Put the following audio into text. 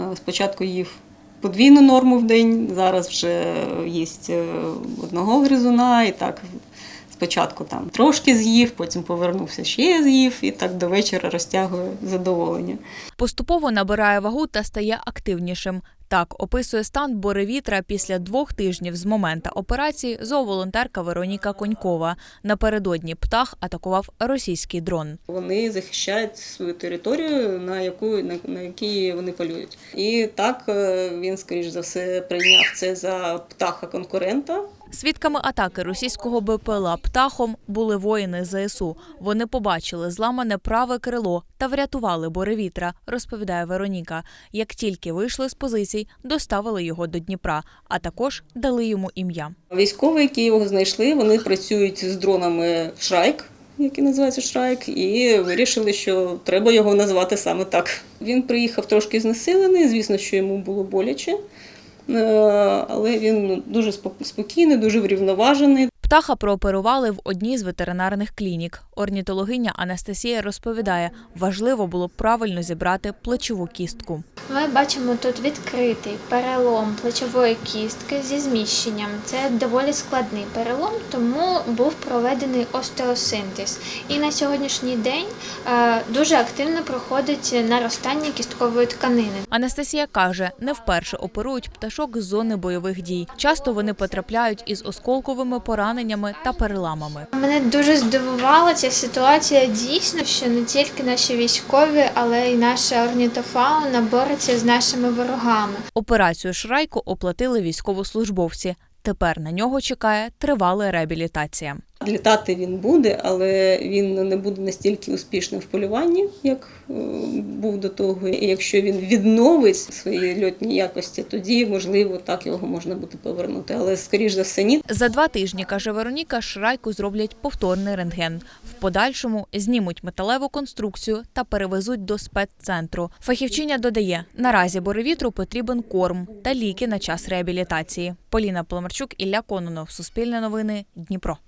Е, Спочатку їв подвійну норму в день, зараз вже їсть е, одного гризуна і так. Спочатку там трошки з'їв, потім повернувся ще з'їв, і так до вечора розтягує задоволення. Поступово набирає вагу та стає активнішим. Так описує стан Боревітра після двох тижнів з моменту операції зооволонтерка Вероніка Конькова. Напередодні птах атакував російський дрон. Вони захищають свою територію, на яку на, на якій вони полюють. І так е, він, скоріш за все, прийняв це за птаха конкурента. Свідками атаки російського БПЛА птахом були воїни ЗСУ. Вони побачили зламане праве крило та врятували Боревітра, розповідає Вероніка. Як тільки вийшли з позицій, доставили його до Дніпра, а також дали йому ім'я. Військові, які його знайшли, вони працюють з дронами Шрайк, який називається Шрайк, і вирішили, що треба його назвати саме так. Він приїхав трошки знесилений, звісно, що йому було боляче. Е, Але він дуже спок- спокійний, дуже врівноважений. Птаха прооперували в одній з ветеринарних клінік. Орнітологиня Анастасія розповідає, важливо було правильно зібрати плечову кістку. Ми бачимо тут відкритий перелом плечової кістки зі зміщенням. Це доволі складний перелом, тому був проведений остеосинтез. І на сьогоднішній день е, дуже активно проходить наростання кісткової тканини. Анастасія каже, не вперше оперують пташок з зони бойових дій. Часто вони потрапляють із осколковими пораненнями та переламами. Мене дуже здивувала ця ситуація дійсно, що не тільки наші військові, але й наша орнітофауна бореться з нашими ворогами. Операцію Шрайку оплатили військовослужбовці. Тепер на нього чекає тривала реабілітація. Літати він буде, але він не буде настільки успішним в полюванні, як е, був до того. І якщо він відновить свої льотні якості, тоді можливо так його можна буде повернути. Але скоріш за все, ні. За два тижні, каже Вероніка, Шрайку зроблять повторний рентген. В подальшому знімуть металеву конструкцію та перевезуть до спеццентру. Фахівчиня додає, наразі боревітру потрібен корм та ліки на час реабілітації. Поліна Пломарчук, Ілля Кононов, Суспільне новини, Дніпро.